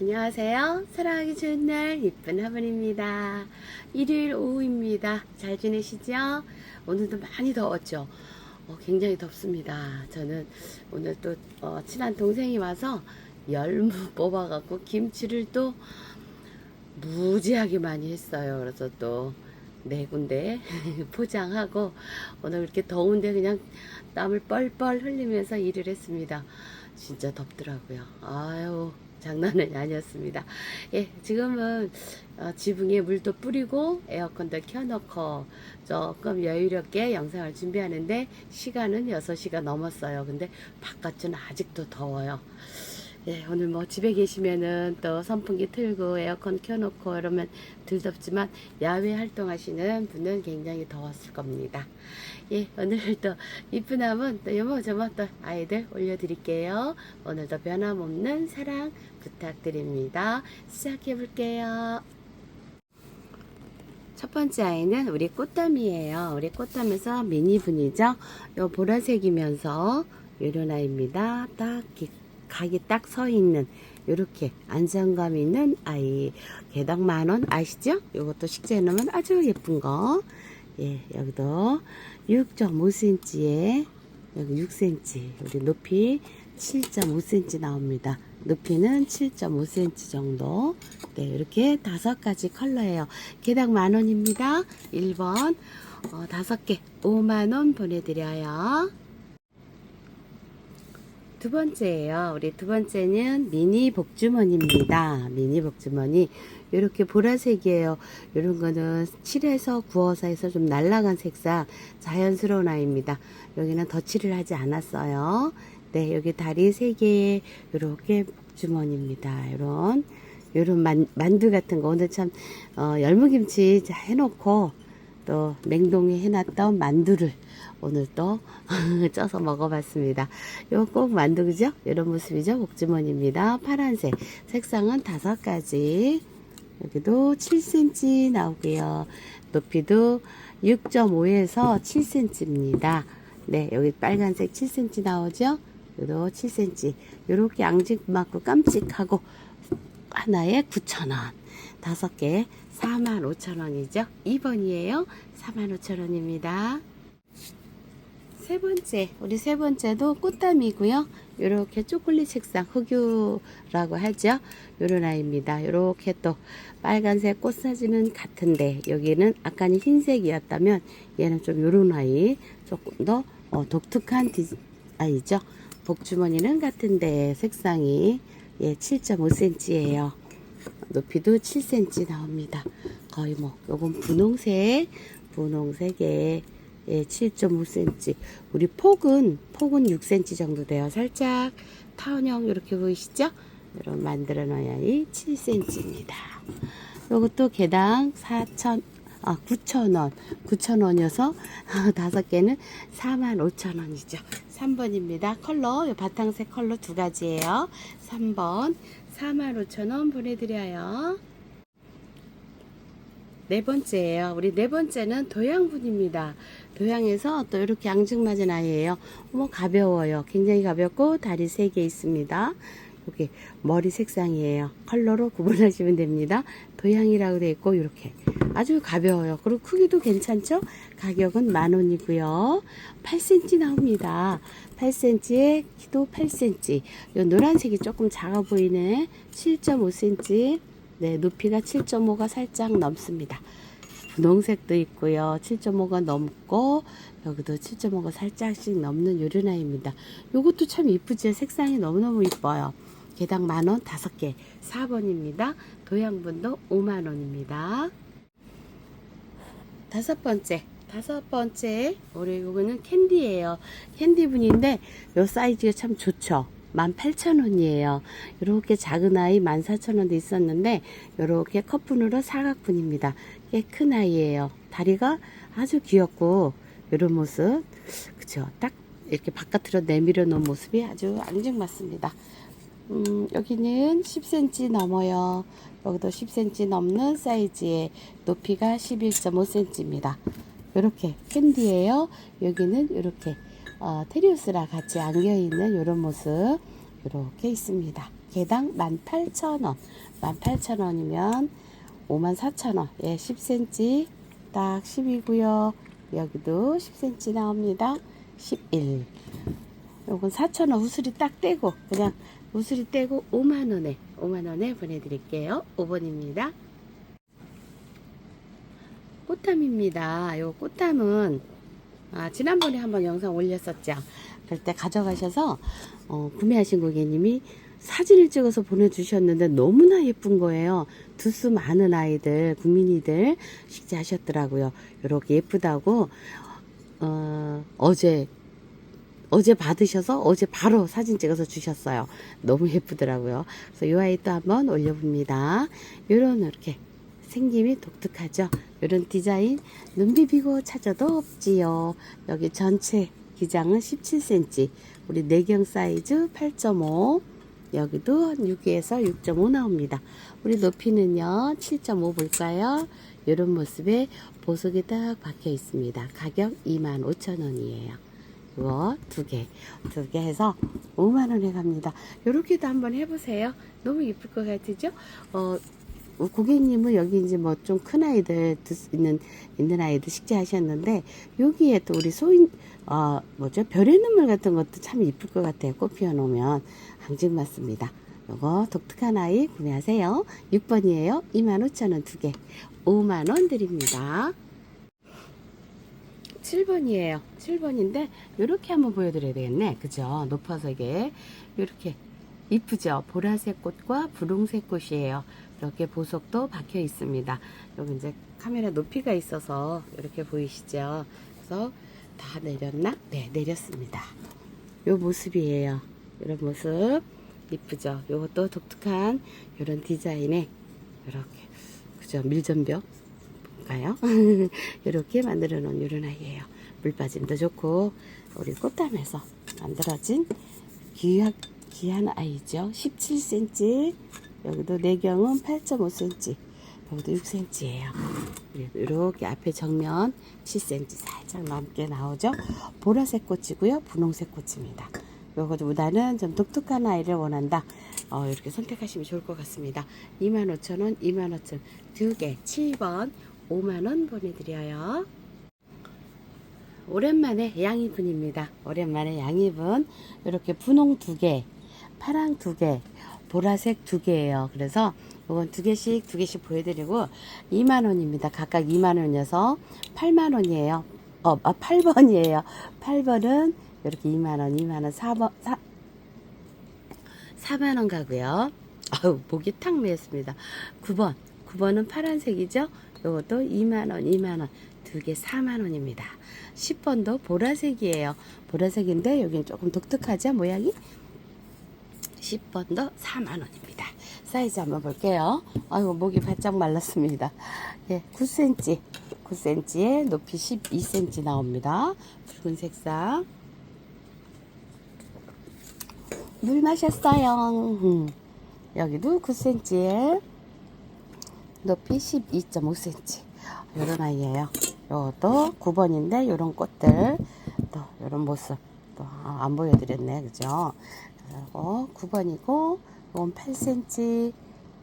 안녕하세요. 사랑하기 좋은 날 이쁜 화분입니다. 일요일 오후입니다. 잘 지내시죠? 오늘도 많이 더웠죠? 어, 굉장히 덥습니다. 저는 오늘 또 어, 친한 동생이 와서 열무 뽑아갖고 김치를 또 무지하게 많이 했어요. 그래서 또 네 군데 포장하고 오늘 이렇게 더운데 그냥 땀을 뻘뻘 흘리면서 일을 했습니다. 진짜 덥더라고요. 아유, 장난은 아니었습니다. 예, 지금은 어, 지붕에 물도 뿌리고 에어컨도 켜놓고 조금 여유롭게 영상을 준비하는데 시간은 6시가 넘었어요. 근데 바깥은 아직도 더워요. 예, 오늘 뭐 집에 계시면은 또 선풍기 틀고 에어컨 켜놓고 이러면 덜 덥지만 야외 활동하시는 분은 굉장히 더웠을 겁니다. 예, 오늘 또 이쁜 화분 또 여모 저모 또 아이들 올려드릴게요. 오늘도 변함없는 사랑 부탁드립니다. 시작해 볼게요. 첫 번째 아이는 우리 꽃담이에요. 우리 꽃담에서 미니분이죠. 요 보라색이면서 요런 아이입니다. 딱 기- 각이 딱 서 있는 요렇게 안정감 있는 아이. 개당 만원 아시죠? 요것도 식재해 놓으면 아주 예쁜 거. 예, 여기도 6.5cm에 여기 6cm. 우리 높이 7.5cm 나옵니다. 높이는 7.5cm 정도. 네, 이렇게 다섯 가지 컬러예요. 개당 만 원입니다. 1번 어, 다섯 개 5만 원 보내드려요. 두 번째예요. 우리 두 번째는 미니 복주머니입니다. 미니 복주머니. 이렇게 보라색이에요. 이런 거는 칠해서 구워서 해서 좀 날라간 색상 자연스러운 아이입니다. 여기는 덧칠을 하지 않았어요. 네, 여기 다리 세 개에 이렇게 복주머니입니다. 이런 요런 만, 만두 같은 거 오늘 참 어, 열무김치 해놓고 또 냉동에 해놨던 만두를 오늘 또 쪄서 먹어봤습니다. 요꼭 만두 그죠? 이런 모습이죠. 복주머니입니다. 파란색 색상은 다섯 가지 여기도 7cm 나오고요. 높이도 6.5에서 7cm입니다. 네, 여기 빨간색 7cm 나오죠? 여기도 7cm. 요렇게 앙증맞고 깜찍하고 하나에 9,000원. 다섯 개 45,000원이죠. 2번이에요. 45,000원입니다. 세 번째, 우리 세 번째도 꽃담이고요. 이렇게 초콜릿 색상 흑유라고 하죠. 요런 아이입니다. 이렇게 또 빨간색 꽃 사진은 같은데 여기는 아까는 흰색이었다면 얘는 좀 요런 아이 조금 더 어, 독특한 디, 아이죠. 복주머니는 같은데 색상이 예 7.5cm예요. 높이도 7cm 나옵니다. 거의 뭐 요건 분홍색 분홍색에 예, 7.5cm. 우리 폭은 폭은 6cm 정도 돼요. 살짝 타원형 이렇게 보이시죠? 이런 만들어 놔야 이 7cm입니다. 요것도 개당 4천 아 9,000원. 9,000원이어서 다섯 개는 45,000원이죠. 3번입니다. 컬러 요 바탕색 컬러 두 가지예요. 3번 45,000원 보내드려요. 네 번째예요. 우리 네 번째는 도양분입니다. 도양에서 또 이렇게 앙증맞은 아이예요. 뭐 가벼워요. 굉장히 가볍고 다리 세 개 있습니다. 여기 머리 색상이에요. 컬러로 구분하시면 됩니다. 도양이라고 되어 있고 이렇게 아주 가벼워요. 그리고 크기도 괜찮죠? 가격은 만 원이고요. 8cm 나옵니다. 8cm에 키도 8cm. 이 노란색이 조금 작아 보이네. 7.5cm. 네, 높이가 7.5가 살짝 넘습니다. 분홍색도 있고요. 7.5가 넘고 여기도 7.5가 살짝씩 넘는 요런 아이입니다. 요것도 참 이쁘죠. 색상이 너무너무 이뻐요. 개당 만원 다섯 개 4번입니다. 도양분도 5만원입니다. 다섯 번째 다섯 번째 우리 요거는 캔디예요. 캔디분인데 요 사이즈가 참 좋죠. 18,000원이에요. 이렇게 작은 아이 14,000원도 있었는데 이렇게 컵분으로 사각분입니다. 꽤 큰 아이예요. 다리가 아주 귀엽고 이런 모습 그죠? 딱 이렇게 바깥으로 내밀어 놓은 모습이 아주 앙증맞습니다. 음, 여기는 10cm 넘어요. 여기도 10cm 넘는 사이즈의 높이가 11.5cm입니다. 이렇게 캔디예요. 여기는 이렇게 어, 테리우스랑 같이 안겨 있는 이런 모습 이렇게 있습니다. 개당 18,000원. 18,000원이면 54,000원. 예, 10cm 딱 10이고요. 여기도 10cm 나옵니다. 11. 요건 4,000원 우수리 딱 떼고 그냥 우수리 떼고 5만 원에 5만 원에 보내드릴게요. 5번입니다. 꽃담입니다. 요 꽃담은 아, 지난번에 한번 영상 올렸었죠. 그럴 때 가져가셔서 어, 구매하신 고객님이 사진을 찍어서 보내주셨는데 너무나 예쁜 거예요. 두수 많은 아이들, 국민이들 식재하셨더라고요. 이렇게 예쁘다고 어, 어제 어제 받으셔서 어제 바로 사진 찍어서 주셨어요. 너무 예쁘더라고요. 그래서 이 아이 또 한번 올려봅니다. 요런 이렇게 생김이 독특하죠. 이런 디자인 눈 비비고 찾아도 없지요. 여기 전체 기장은 17cm. 우리 내경 사이즈 8.5. 여기도 한 6에서 6.5 나옵니다. 우리 높이는요 7.5 볼까요? 이런 모습에 보석이 딱 박혀 있습니다. 가격 25,000원이에요. 이거 두 개, 두 개 해서 5만 원에 갑니다. 요렇게도 한번 해보세요. 너무 예쁠 것 같으죠? 어, 고객님은 여기 이제 뭐 좀 큰 아이들 드- 있는 있는 아이들 식재하셨는데 여기에 또 우리 소인 어 뭐죠 별의 눈물 같은 것도 참 이쁠 것 같아요. 꽃 피워 놓으면 앙증맞습니다. 요거 독특한 아이 구매하세요. 6번이에요. 25,000원 두 개. 5만 원 드립니다. 7번이에요. 7번인데 이렇게 한번 보여드려야 되겠네. 그죠? 높아서 이게 이렇게 이쁘죠? 보라색 꽃과 분홍색 꽃이에요. 이렇게 보석도 박혀 있습니다. 여기 이제 카메라 높이가 있어서 이렇게 보이시죠? 그래서 다 내렸나? 네, 내렸습니다. 요 모습이에요. 이런 모습 이쁘죠? 요것도 독특한 이런 디자인에 이렇게 그죠? 밀전벽 볼까요? 이렇게 만들어 놓은 이런 아이예요. 물 빠짐도 좋고 우리 꽃담에서 만들어진 귀한, 귀한 아이죠. 17cm 여기도 내경은 8.5cm 여기도 6cm예요. 이렇게 앞에 정면 7cm 살짝 넘게 나오죠. 보라색 꽃이고요. 분홍색 꽃입니다. 요거보다는 좀 독특한 아이를 원한다. 어, 이렇게 선택하시면 좋을 것 같습니다. 25,000원, 25,000원 두 개, 7번 5만원 보내드려요. 오랜만에 양이분입니다. 오랜만에 양이분. 이렇게 분홍 두 개, 파랑 두 개, 보라색 두 개예요. 그래서 이건 두 개씩 두 개씩 보여드리고 2만 원입니다. 각각 2만 원이어서 8만 원이에요. 어, 아, 8번이에요. 8번은 이렇게 2만 원, 2만 원, 4번, 4, 4만 원 가고요. 아우, 목이 탁 메였습니다. 9번. 9번은 파란색이죠? 이것도 2만 원, 2만 원. 두 개 4만 원입니다. 10번도 보라색이에요. 보라색인데 여기는 조금 독특하죠? 모양이? 10번도 4만원입니다. 사이즈 한번 볼게요. 아이고, 목이 바짝 말랐습니다. 예, 9cm. 9cm에 높이 12cm 나옵니다. 붉은 색상. 물 마셨어요. 음. 여기도 9cm에 높이 12.5cm. 요런 아이예요. 요것도 9번인데 요런 꽃들 또 요런 모습 또 안 보여드렸네 그죠? 그리고 9번이고 이건 8cm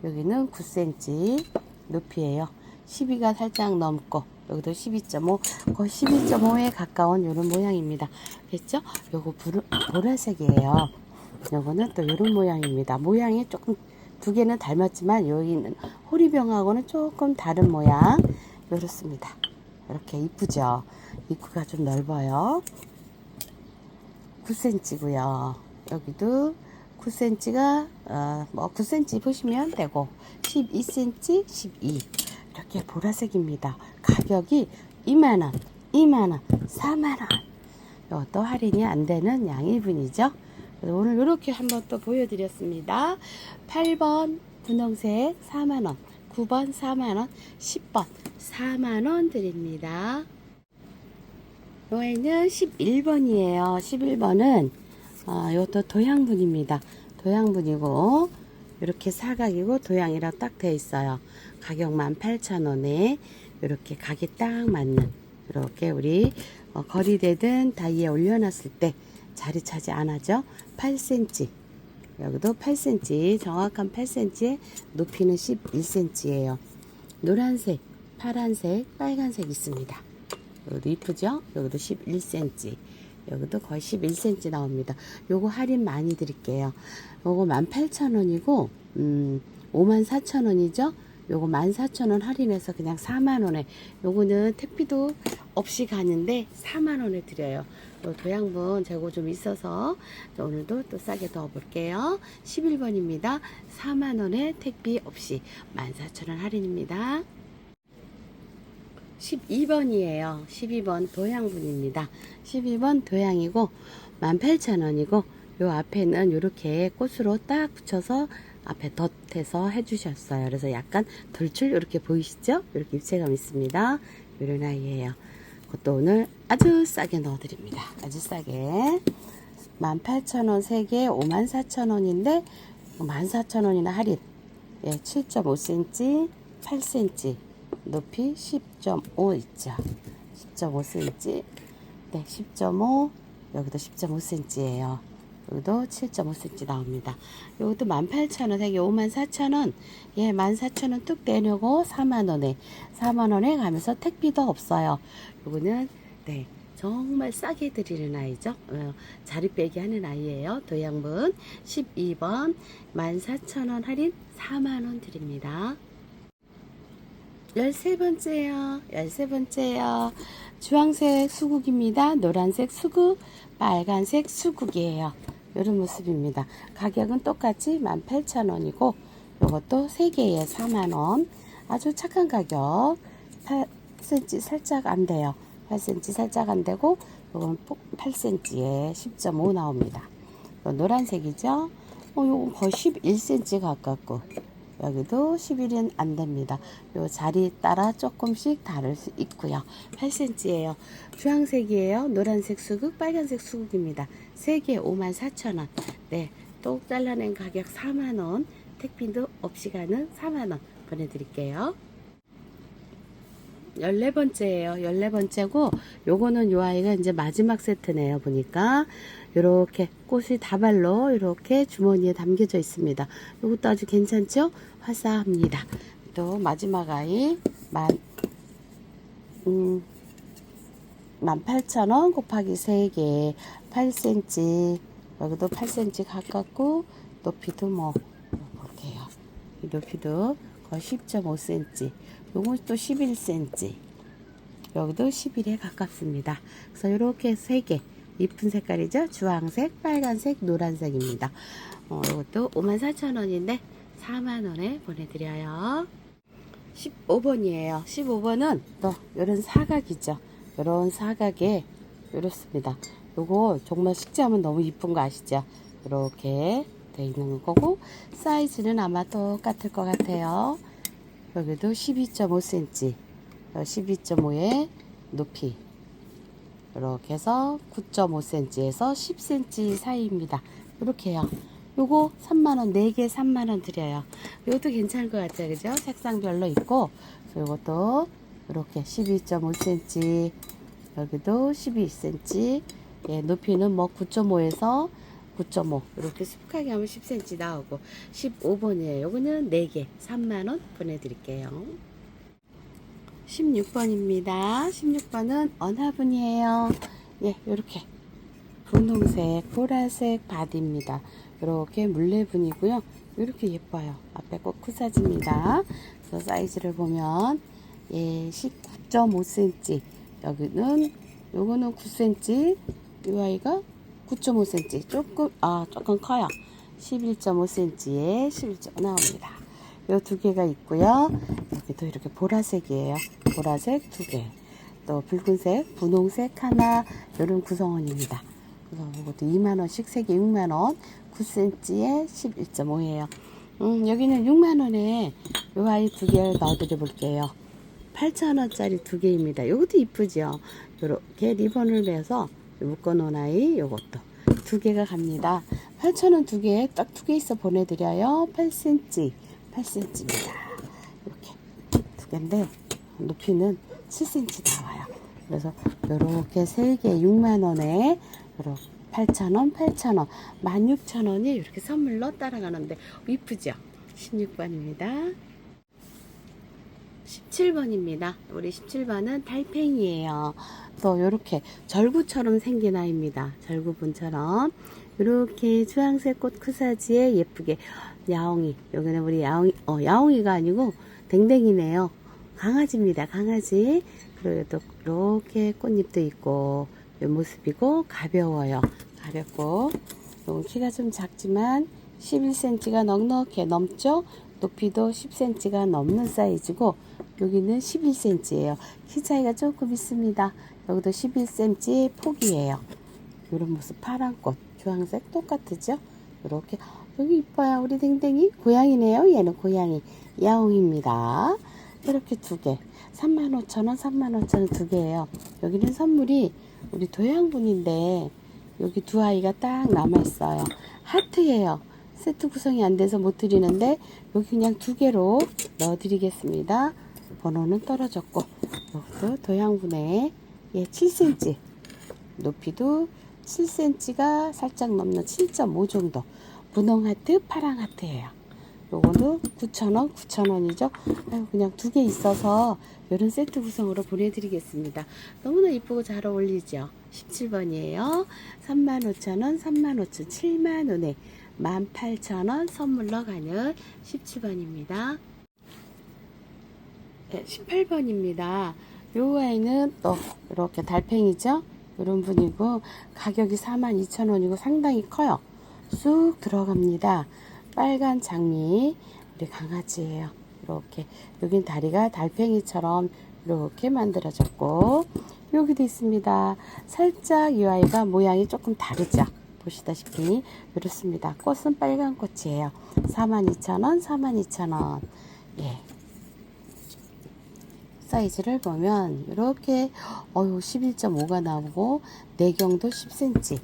여기는 9cm 높이에요 12가 살짝 넘고 여기도 12.5 거의 12.5에 가까운 이런 모양입니다 됐죠? 요거 보라색이에요 요거는 또 이런 모양입니다 모양이 조금 두 개는 닮았지만 여기는 호리병하고는 조금 다른 모양 이렇습니다 이렇게 이쁘죠 입구가 좀 넓어요 9cm고요. 여기도 9cm가 어, 뭐 9cm 보시면 되고 12cm, 12 이렇게 보라색입니다. 가격이 2만 원, 2만 원, 4만 원. 이것도 할인이 안 되는 양일분이죠. 그래서 오늘 이렇게 한번 또 보여드렸습니다. 8번 분홍색 4만 원, 9번 4만 원, 10번 4만 원 드립니다. 요에는 11번이에요. 11번은 어, 이것도 도양분입니다. 도양분이고 이렇게 사각이고 도양이라 딱 돼 있어요. 가격만 8,000원에 이렇게 각이 딱 맞는 이렇게 우리 어, 거리대든 다이에 올려놨을 때 자리 차지 안 하죠. 8cm 여기도 8cm, 정확한 8cm에 높이는 11cm예요. 노란색, 파란색, 빨간색 있습니다. 여기도 이쁘죠? 여기도 11cm. 여기도 거의 11cm 나옵니다. 요거 할인 많이 드릴게요. 요거 18,000원이고, 음, 54,000원이죠? 요거 14,000원 할인해서 그냥 4만원에. 요거는 택비도 없이 가는데 4만원에 드려요. 요 도양분 재고 좀 있어서 오늘도 또 싸게 더 볼게요. 11번입니다. 4만원에 택비 없이 14,000원 할인입니다. 12번이에요. 12번 도양분입니다. 12번 도양이고 18,000원이고 요 앞에는 이렇게 꽃으로 딱 붙여서 앞에 덧해서 해주셨어요. 그래서 약간 덜출 이렇게 보이시죠? 이렇게 입체감 있습니다. 이런 아이예요. 그것도 오늘 아주 싸게 넣어드립니다. 아주 싸게 18,000원 3개 54,000원인데 14,000원이나 할인 예, 7.5cm 8cm 높이 10.5 있죠 10.5cm 네, 10.5 여기도 10.5cm예요 여기도 7.5cm 나옵니다 여기도 18,000원 되게 54,000원 예 14,000원 뚝 내려고 4만원에 4만원에 가면서 택비도 없어요 요거는 네 정말 싸게 드리는 아이죠. 어, 자리 빼기 하는 아이예요. 도양분 12번 14,000원 할인 4만원 드립니다. 13번째요. 13번째요. 주황색 수국입니다. 노란색 수국, 빨간색 수국이에요. 이런 모습입니다. 가격은 똑같이 18,000원이고 이것도 3개에 4만원. 아주 착한 가격. 8cm 살짝 안 돼요. 8cm 살짝 안 되고 이건 8cm에 10.5 나옵니다. 노란색이죠. 어, 요건 거의 11cm 가깝고 여기도 11은 안 됩니다. 요 자리 따라 조금씩 다를 수 있고요. 8cm예요. 주황색이에요. 노란색 수국, 빨간색 수국입니다. 3개 54,000원. 네, 똑 잘라낸 가격 4만원. 택빈도 없이 가는 4만원 보내드릴게요. 14번째예요. 14번째고 요거는 요 아이가 이제 마지막 세트네요. 보니까 요렇게 꽃이 다발로 이렇게 주머니에 담겨져 있습니다. 요것도 아주 괜찮죠? 화사합니다. 또 마지막 아이 만 음, 18,000원 곱하기 3개 8cm 여기도 8cm 가깝고 높이도 뭐 볼게요. 이 높이도 거의 10.5cm 요건 또 11cm 여기도 11에 가깝습니다. 그래서 이렇게 3개 이쁜 색깔이죠. 주황색, 빨간색, 노란색입니다. 어, 이것도 54,000원인데 4만원에 보내드려요. 15번이에요. 15번은 또 이런 사각이죠. 이런 사각에 이렇습니다. 요거 정말 식재하면 너무 이쁜 거 아시죠? 이렇게 돼 있는 거고 사이즈는 아마 똑같을 것 같아요. 여기도 12.5cm, 12.5의 높이 이렇게 해서 9.5cm에서 10cm 사이입니다. 이렇게 해요. 요거 3만원, 4개 3만원 드려요. 요것도 괜찮을 것 같아요. 그죠? 색상별로 있고, 요것도 이렇게 12.5cm, 여기도 12cm, 예, 높이는 뭐 9.5에서 9.5 이렇게 수북하게 하면 10cm 나오고 15번이에요. 요거는 4개 3만원 보내드릴게요. 16번입니다. 16번은 언화분이에요. 예, 요렇게 분홍색, 보라색 바디입니다. 이렇게 물레분이고요. 이렇게 예뻐요. 앞에 꼭 쿠사지입니다. 그래서 사이즈를 보면 예, 19.5cm. 여기는 요거는 9cm. 이 아이가 9.5cm. 조금 아 조금 커요. 11.5cm에 11점 나옵니다. 요 두 개가 있고요. 여기도 이렇게 보라색이에요. 보라색 두 개. 또 붉은색, 분홍색 하나 이런 구성원입니다. 그래서 이것도 2만 원씩 3개 6만 원, 9cm에 11.5예요. 음, 여기는 6만 원에 요 아이 두 개를 넣어드려 볼게요. 8,000원짜리 두 개입니다. 이것도 이쁘죠? 요렇게 리본을 매서 묶어놓은 아이 요것도 두 개가 갑니다. 8,000원 두 개, 딱 두 개 있어 보내드려요. 8cm, 8cm입니다. 이렇게 두 개인데 높이는 7cm 나와요. 그래서 요렇게 세 개 6만 원에 요렇게 18,000원, 8,000원, 16,000원이 이렇게 선물로 따라가는데 이쁘죠? 16번입니다. 17번입니다. 우리 17번은 달팽이에요. 또 이렇게 절구처럼 생긴 아이입니다. 절구분처럼 이렇게 주황색 꽃 크사지에 예쁘게 야옹이 여기는 우리 야옹이 어 야옹이가 아니고 댕댕이네요. 강아지입니다. 강아지 그리고 또 이렇게 꽃잎도 있고 이 모습이고 가벼워요. 가볍고 요 키가 좀 작지만 11cm가 넉넉해 넘죠? 높이도 10cm가 넘는 사이즈고 여기는 11cm예요. 키 차이가 조금 있습니다. 여기도 11cm 폭이에요. 이런 모습 파란 꽃, 주황색 똑같으죠? 이렇게 여기 이뻐요. 우리 댕댕이 고양이네요. 얘는 고양이 야옹입니다. 이렇게 두 개. 35,000원, 35,000원 두 개예요. 여기는 선물이 우리 도양분인데 여기 두 아이가 딱 남아 있어요. 하트예요. 세트 구성이 안 돼서 못 드리는데 여기 그냥 두 개로 넣어 드리겠습니다. 번호는 떨어졌고 여기도 도양분에 예, 7cm 높이도 7cm가 살짝 넘는 7.5 정도 분홍 하트, 파랑 하트예요. 요거도 9,000원, 9,000원이죠. 아유, 그냥 두 개 있어서 이런 세트 구성으로 보내드리겠습니다. 너무나 이쁘고 잘 어울리죠. 17번이에요. 35,000원, 35,000원, 7만원에 18,000원 선물로 가는 17번입니다. 네, 18번입니다. 요 아이는 또 이렇게 달팽이죠. 이런 분이고 가격이 42,000원이고 상당히 커요. 쑥 들어갑니다. 빨간 장미 우리 강아지예요. 이렇게 여긴 다리가 달팽이처럼 이렇게 만들어졌고 여기도 있습니다. 살짝 이 아이가 모양이 조금 다르죠. 보시다시피 이렇습니다. 꽃은 빨간 꽃이에요. 42,000원, 42,000원. 예. 사이즈를 보면 이렇게 어유 11.5가 나오고 내경도 10cm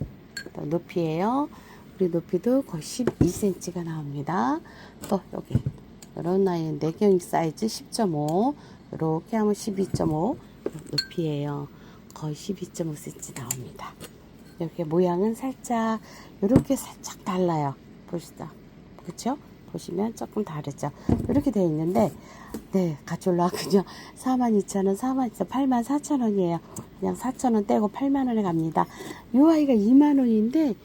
또 높이에요. 우리 높이도 거의 12cm가 나옵니다. 또 여기 이런 나이 내경 사이즈 10.5 이렇게 하면 12.5 높이에요. 거의 12.5cm 나옵니다. 이렇게 모양은 살짝 이렇게 살짝 달라요. 보시죠. 그렇죠? 보시면 조금 다르죠. 이렇게 되어 있는데 네 가졸라 그냥 42,000원, 42,000원, 84,000원이에요. 그냥 4,000원 떼고 8만원에 갑니다. 이 아이가 2만원인데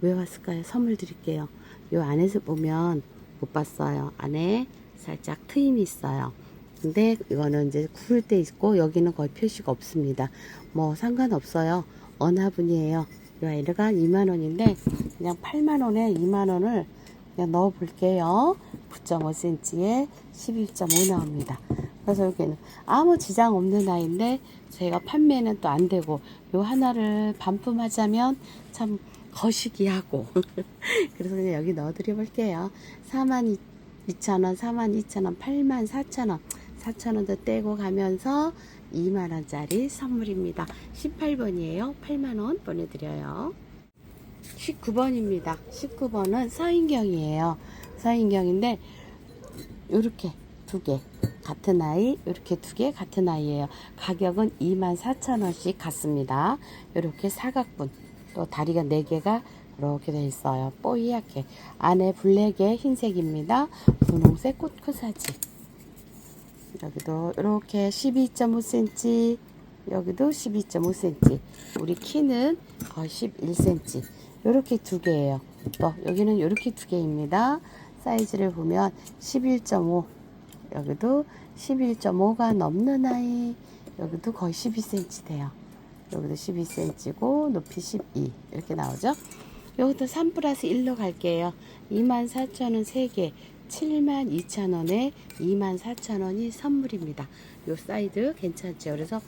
왜 왔을까요? 선물 드릴게요. 이 안에서 보면 못 봤어요. 안에 살짝 트임이 있어요. 근데 이거는 이제 구를 때 있고 여기는 거의 표시가 없습니다. 뭐 상관없어요. 어나분이에요. 이 아이가 2만원인데 그냥 8만원에 2만원을 그냥 넣어 볼게요. 9.5cm에 11.5 나옵니다. 그래서 여기는 아무 지장 없는 아이인데 저희가 판매는 또 안 되고 요 하나를 반품하자면 참 거시기하고 그래서 그냥 여기 넣어 드려 볼게요. 42,000원, 42,000원, 84,000원, 4,000원도 떼고 가면서 2만원짜리 선물입니다. 18번이에요. 8만원 보내드려요. 19번입니다. 19번은 서인경이에요. 서인경인데 이렇게 두 개 같은 아이 이렇게 두 개 같은 아이예요. 가격은 24,000원씩 같습니다. 이렇게 사각분 또 다리가 네 개가 이렇게 돼 있어요. 뽀얗게 안에 블랙에 흰색입니다. 분홍색 꽃크사지 여기도 이렇게 12.5cm 여기도 12.5cm 우리 키는 거의 11cm 이렇게 두 개예요. 또 여기는 이렇게 두 개입니다. 사이즈를 보면 11.5 여기도 11.5가 넘는 아이 여기도 거의 12cm 돼요. 여기도 12cm고 높이 12 이렇게 나오죠? 여기도 3 플러스 1로 갈게요. 24,000원 3개 72,000원에 24,000원이 선물입니다. 요 사이즈 괜찮죠? 그래서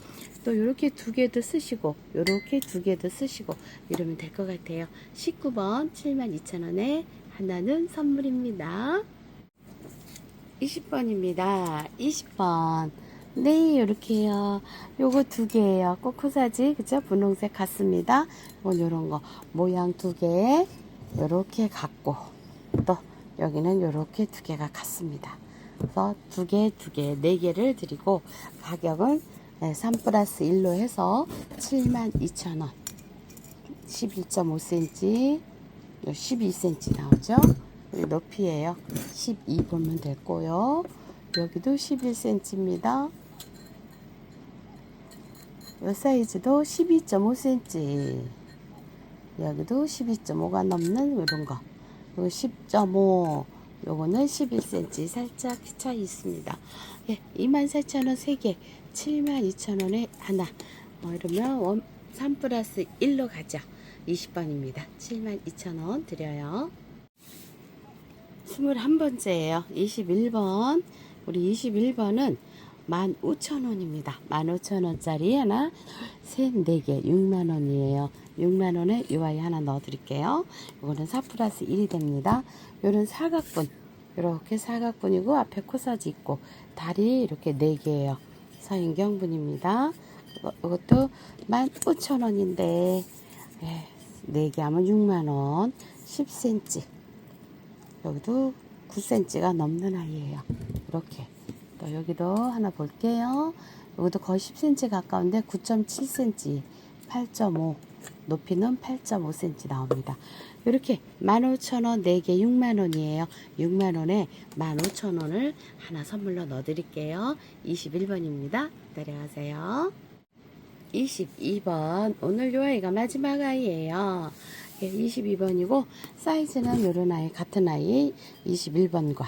또 이렇게 두 개도 쓰시고 이렇게 두 개도 쓰시고 이러면 될 것 같아요. 19번 72,000원에 하나는 선물입니다. 20번입니다. 20번. 네, 이렇게요. 요거 두 개예요. 코코사지, 그죠? 분홍색 같습니다. 이건 요런 거. 모양 두 개. 요렇게 갖고. 또, 여기는 요렇게 두 개가 같습니다. 그래서 두 개, 두 개, 네 개를 드리고, 가격은 3 플러스 1로 해서 72,000원. 11.5cm, 12cm 나오죠? 높이에요. 12 보면 됐고요. 여기도 11cm입니다. 이 사이즈도 12.5cm. 여기도 12.5가 넘는 이런 거. 요 10.5. 요거는 11cm 살짝 차이 있습니다. 예, 24,000원 3개, 72,000원에 하나. 뭐 이러면 원, 3 플러스 1로 가죠. 20번입니다. 72,000원 드려요. 21번째예요. 21번. 우리 21번은 15,000원입니다. 15,000원짜리 하나, 셋, 네 개, 6만원이에요. 6만원에 이 아이 하나 넣어드릴게요. 이거는 4 플러스 1이 됩니다. 요런 사각분, 이렇게 사각분이고, 앞에 코사지 있고, 다리 이렇게 네 개예요. 서인경분입니다. 이거- 이것도 15,000원인데, 예, 4개 하면 6만원, 10cm. 여기도 9cm가 넘는 아이예요. 이렇게. 또 여기도 하나 볼게요. 여기도 거의 10cm 가까운데 9.7cm, 8.5, 높이는 8.5cm 나옵니다. 이렇게 15,000원 4개 6만원이에요. 6만원에 15,000원을 하나 선물로 넣어드릴게요. 21번입니다. 기다려가세요. 22번. 오늘 요 아이가 마지막 아이예요. 예, 22번이고 사이즈는 요런 아이 같은 아이 21번과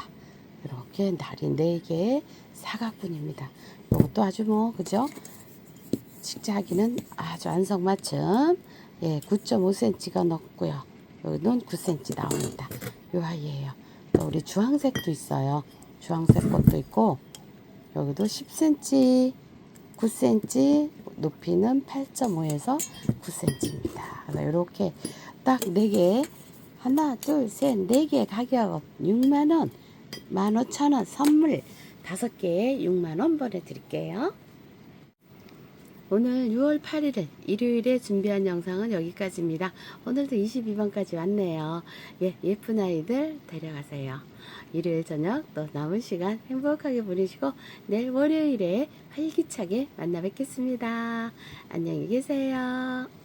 이렇게 날이 4개 사각분입니다. 이것도 아주 뭐 그죠? 직자하기는 아주 안성맞춤 예, 9.5cm가 넣고요. 여기는 9cm 나옵니다. 요 아이예요. 또 우리 주황색도 있어요. 주황색 것도 있고 여기도 10cm 9cm 높이는 8.5에서 9cm입니다. 이렇게 딱 4개 하나 둘셋 4개 가격 6만원 15,000원 선물 5개에 6만원 보내드릴게요. 오늘 6월 8일 일요일에 준비한 영상은 여기까지입니다. 오늘도 22번까지 왔네요. 예, 예쁜 아이들 데려가세요. 일요일 저녁 또 남은 시간 행복하게 보내시고 내일 월요일에 활기차게 만나 뵙겠습니다. 안녕히 계세요.